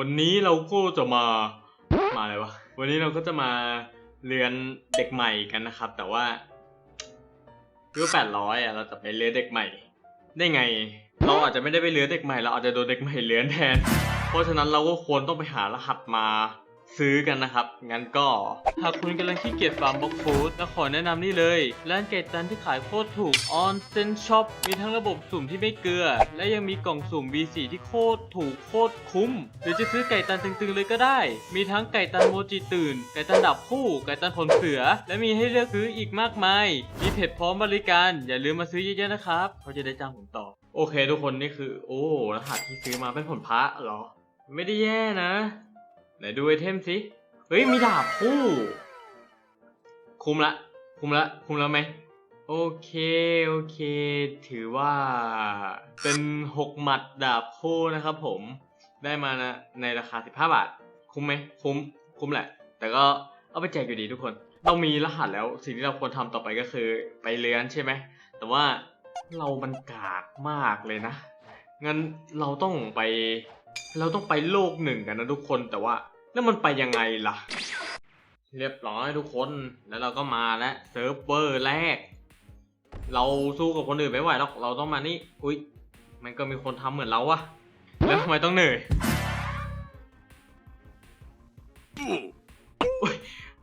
วันนี้เราก็จะมา มาอะไรวะ วันนี้เราก็จะมาเรียนเด็กใหม่กันนะครับ แต่ว่าเพื่อแปดร้อยอะเราจะไปเรียนเด็กใหม่ ได้ไง เราอาจจะไม่ได้ไปเรียนเด็กใหม่ เราอาจจะโดนเด็กใหม่เรียนแทน เพราะฉะนั้นเราก็ควรต้องไปหารหัสมา ซื้อกันนะครับ งั้นก็ หากคุณกำลังขี้เกียจฟาร์มบล็อกฟู้ดแล้วขอแนะนำนี่เลย ร้านไก่ตันที่ขายโคตรถูก On s e n Shop มีทั้งระบบสุ่มที่ไม่เกลือ และยังมีกล่องสุ่ม V4 ที่โคตรถูกโคตรคุ้ม หรือจะซื้อไก่ตันตึงๆเลยก็ได้ มีทั้งไก่ตันโมจิตื่น ไก่ตันดับคู่ ไก่ตันขนเสือ และมีให้เลือกซื้ออีกมากมาย มีเพจพร้อมบริการ อย่าลืมมาซื้อเยอะๆนะครับเขาจะได้จ้างผมต่อ โอเค ทุกคนนี่คือ โอ้รหัสที่ซื้อมาเป็นผลพระเหรอ ไม่ได้แย่นะ ไหนดูไอเทมสิ เฮ้ย มีดาบคู่ คุ้มละ คุ้มละ คุ้มแล้วไหม โอเค โอเค ถือว่า เป็นหกหมัดดาบคู่นะครับผม ได้มานะในราคา 15 บาท คุ้มไหม คุ้ม คุ้มแหละ แต่ก็เอาไปแจกอยู่ดีทุกคน เรามีรหัสแล้ว สิ่งที่เราควรทำต่อไปก็คือไปเลื้อนใช่ไหม แต่ว่าเรามันกากมากเลยนะ งั้นเราต้องไป เราต้องไปโลกหนึ่งกันนะทุกคนแต่ว่า แล้วมันไปยังไงล่ะ เรียบร้อยทุกคนแล้วเราก็มาแล้วเซิร์ฟเวอร์แรก เราสู้กับคนอื่นไม่ไหวหรอกเราต้องมานี่อุ้ยมันก็มีคนทำเหมือนเราวะแล้วทำไมต้องเหนื่อยโอ้ย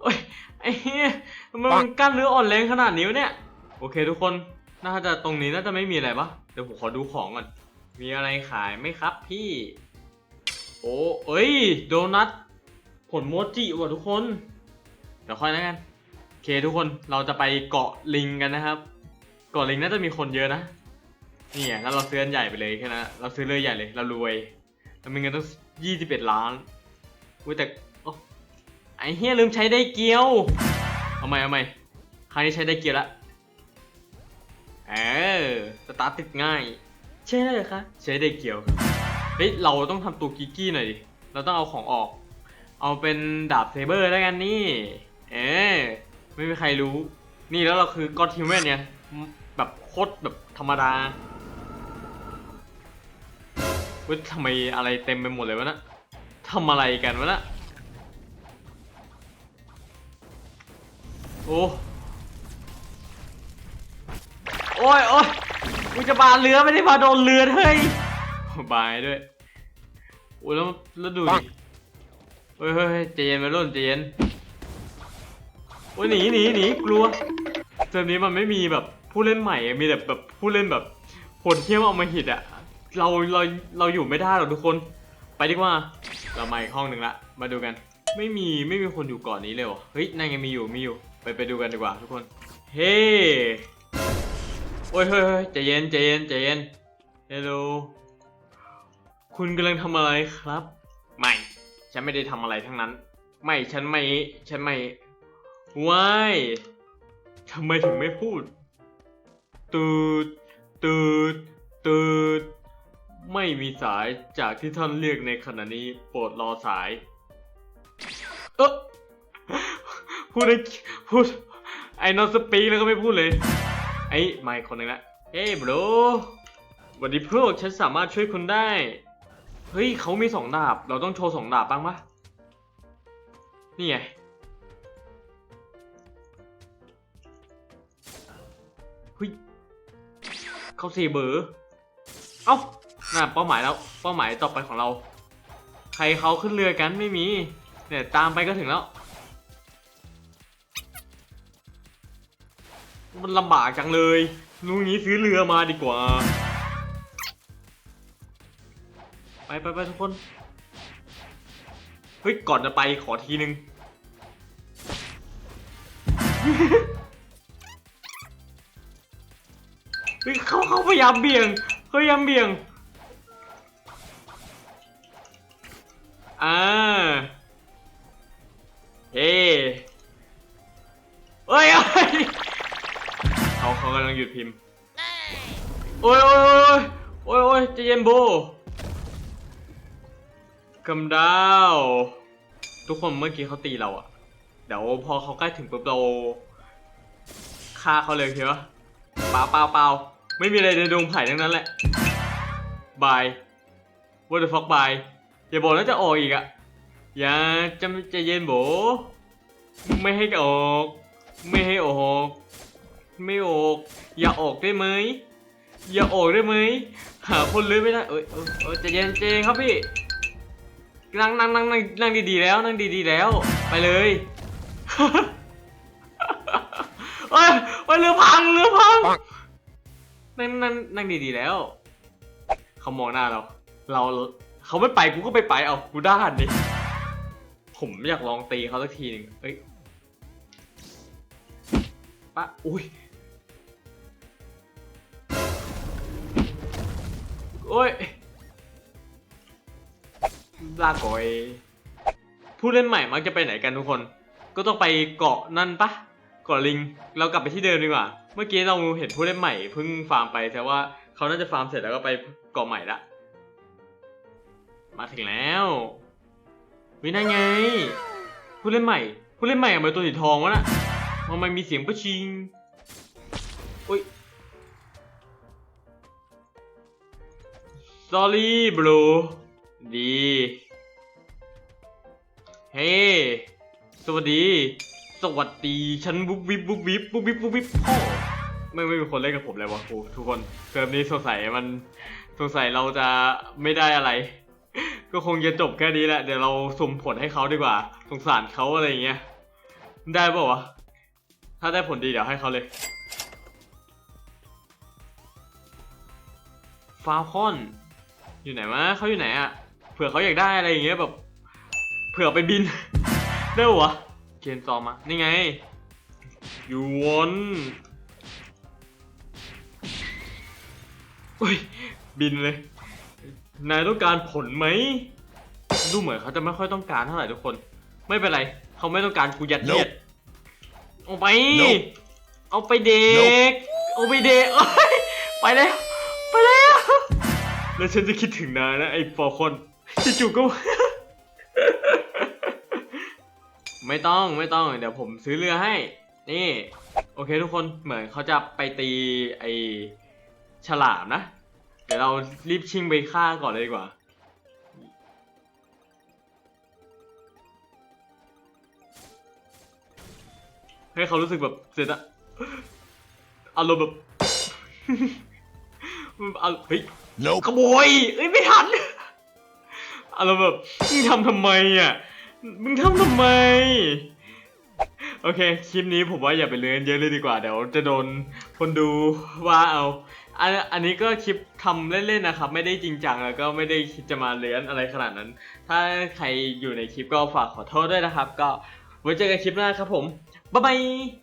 โอ้ยไอ้เหี้ยทำไมมันกล้ามเนื้ออ่อนแรงขนาดนี้วเนี่ย โอเคทุกคนน่าจะตรงนี้น่าจะไม่มีอะไรปะเดี๋ยวผมขอดูของก่อน มีอะไรขายไหมครับพี่ โอ้เอ้ย โดนัท ผลโมจิว่ะทุกคน เดี๋ยวค่อยแล้วกันโอเคทุกคน เราจะไปเกาะลิงกันนะครับ เกาะลิงน่าจะมีคนเยอะนะ นี่ไงแล้วเราซื้ออันใหญ่ไปเลยแค่นั้นเราซื้อเรือใหญ่เลย เรารวย เรามีเงินตั้งยี่สิบเอ็ดล้านอุ้ยแต่โอ้ไอ้เฮียลืมใช้ได้เกียว เอาใหม่เอาใหม่คราวนี้ใช้ได้เกียวละเออ สตาร์ทติดง่าย ใช่เลยคะ ใช้ได้เกียวครับ เฮ้ยเราต้องทำตัวกิกกี้หน่อยดิ เราต้องเอาของออก เอาเป็นดาบเซเบอร์แล้วกันนี่ เออไม่มีใครรู้ นี่แล้วเราคือก็อดฮิวแมนเนี่ย แบบโคตรแบบธรรมดาเว้ยทำไมอะไรเต็มไปหมดเลยวะนะทำอะไรกันวะนะโอ้โอ้ยโอ้ยกูจะบาเรือไม่ได้มาโดนเรือเฮ้ย บายด้วยโอ้ยแล้วแล้วดูดิเฮ้ยเฮ้ยเฮ้ยใจเย็นไปรุ่นใจเย็นโอ้ยหนีหนีหนีกลัวเทอมนี้มันไม่มีแบบผู้เล่นใหม่อะมีแต่แบบผู้เล่นแบบโหดเที่ยวเอามาหิดอะเราเราเราอยู่ไม่ได้หรอกทุกคน ไปดีกว่าเรามาอีกห้องหนึ่งละมาดูกัน ไม่มีไม่มีคนอยู่ก่อนนี้เลยวะเฮ้ยนั่นไงมีอยู่มีอยู่ ไปไปดูกันดีกว่า ทุกคน เฮ้โอ้ยเฮ้ยเฮ้ยใจเย็นใจเย็นใจเย็นเฮลโล คุณกำลังทำอะไรครับ ไม่ ฉันไม่ได้ทำอะไรทั้งนั้น ไม่ ฉันไม่ ฉันไม่ว้ายทำไมถึงไม่พูด ตูด ตูด ตูด ไม่มีสายจากที่ท่านเรียกในขณะนี้ โปรดรอสาย เออพูดไอ้พูด ไอ้นอสปีกแล้วก็ไม่พูดเลย ไอ้ไม่คนหนึงละ เฮ้ยบรวันนี้พวกฉันสามารถช่วยคุณได้ เฮ้ยเขามีสองดาบ เราต้องโชว์สองดาบบ้างปะนี่ไง เฮ้ย เขาสี่เบอร์ เอ้าน่ะเป้าหมายแล้ว เป้าหมายต่อไปของเรา ใครเขาขึ้นเรือกันไม่มี เนี่ยตามไปก็ถึงแล้ว มันลำบากจังเลยลุงนี้ซื้อเรือมาดีกว่า ไปไปไปทุกคน เฮ้ย ก่อนจะไปขอทีนึง เฮ้ยเขาเขาพยายามเบี่ยงเขาพยายามเบี่ยง อ่า เฮ้เอ้ยเอ้ยเขาเขากำลังหยุดพิมพ์ โอ้ยโอ้ยโอ้ยโอ้ยโอ้ยใจเย็นโบ กำดาว ทุกคนเมื่อกี้เขาตีเราอะเดี๋ยวพอเขาใกล้ถึงปุ๊บเราฆ่าเขาเลยเห็นปะเปล่าเปล่าเปล่าไม่มีอะไรในดวงไผ่ทั้งนั้นแหละบาย what the fuck บายอย่าบอกแล้วจะออกอีกอะอย่าจะจะเย็นโบไม่ให้ออก ไม่ให้ออก ไม่ออก อย่าออกได้ไหมอย่าออกได้ไหมหาคนเลยไม่ได้เอ้ยเอ้ยใจะเย็นใจเย็นครับพี่ นั่งนั่งนั่งนั่งนั่งดีๆแล้ว นั่งดีๆแล้ว ไปเลยเอ้ยเอ้ยเรือพังเรือพังนั่งนั่งนั่งดีๆแล้ว เขามองหน้าเรา เราเขาไม่ไปกูก็ไปไปเอากูด้านดิผมอยากลองตีเขาสักทีหนึ่งเอ้ยปะอุ้ยโอ้ย ลาก่อย ผู้เล่นใหม่มักจะไปไหนกันทุกคน ก็ต้องไปเกาะนั่นปะเกาะลิง เรากลับไปที่เดิมดีกว่า เมื่อกี้เราเห็นผู้เล่นใหม่เพิ่งฟาร์มไปแต่ว่าเขาน่าจะฟาร์มเสร็จแล้วก็ไปเกาะใหม่ละ มาถึงแล้ววินั่นไง ผู้เล่นใหม่ ผู้เล่นใหม่ทำไมตัวสีทองวะน่ะทำไมมีเสียงประชิงอุ้ย sorry bro ดี เฮ้ สวัสดี สวัสดีฉันบุ๊บวิบบุ๊บวิบบุ๊บวิบบุ๊บวิบพ่อไม่ไม่มีคนเล่นกับผมเลยวะครูทุกคนเทอมนี้สงสัยมันสงสัยเราจะไม่ได้อะไร ก็คงจะจบแค่นี้แหละ เดี๋ยวเราสุ่มผลให้เขาดีกว่า สงสารเขาอะไรอย่างเงี้ย ได้ป่าวะ ถ้าได้ผลดีเดี๋ยวให้เขาเลยฟาคอน อยู่ไหนวะเขาอยู่ไหนอะ เผื่อเขาอยากได้อะไรอย่างเงี้ยแบบ เผื่อไปบิน ได้ปะวะเกณฑ์ซอมมานี่ไงยูวอนอุ้ยบินเลย นายต้องการผลไหม ดูเหมือนเขาจะไม่ค่อยต้องการเท่าไหร่ทุกคน ไม่เป็นไร เขาไม่ต้องการกูยัดเยียดเอาไป Nope เอาไปเด็ก เอาไปเด็กเอ้ยไปแล้ว ไปแล้ว แล้วฉันจะคิดถึงนายนะไอ้ฟอร์คอน จู่ๆก็ ไม่ต้องไม่ต้อง เดี๋ยวผมซื้อเรือให้ นี่ โอเคทุกคนเหมือนเขาจะไปตีไอฉลามนะ เดี๋ยวเรารีบชิงไปฆ่าก่อนเลยดีกว่า ให้เขารู้สึกแบบเสร็จอะอารมณ์แบบเอาเฮ้ย Nope. ขโมยเอ้ยไม่ทัน อารแบบมึงทำทำไมอะมึงทำทำไม โอเค คลิปนี้ผมว่าอย่าไปเลื่อนเยอะเลยดีกว่า เดี๋ยวจะโดนคนดูว่าเอาอันอันนี้ก็คลิปทำเล่นๆนะครับ ไม่ได้จริงจังแล้วก็ไม่ได้คิดจะมาเลื้อนอะไรขนาดนั้น ถ้าใครอยู่ในคลิปก็ฝากขอโทษด้วยนะครับ ก็ไว้เจอกันคลิปหน้าครับผมบ๊ายบาย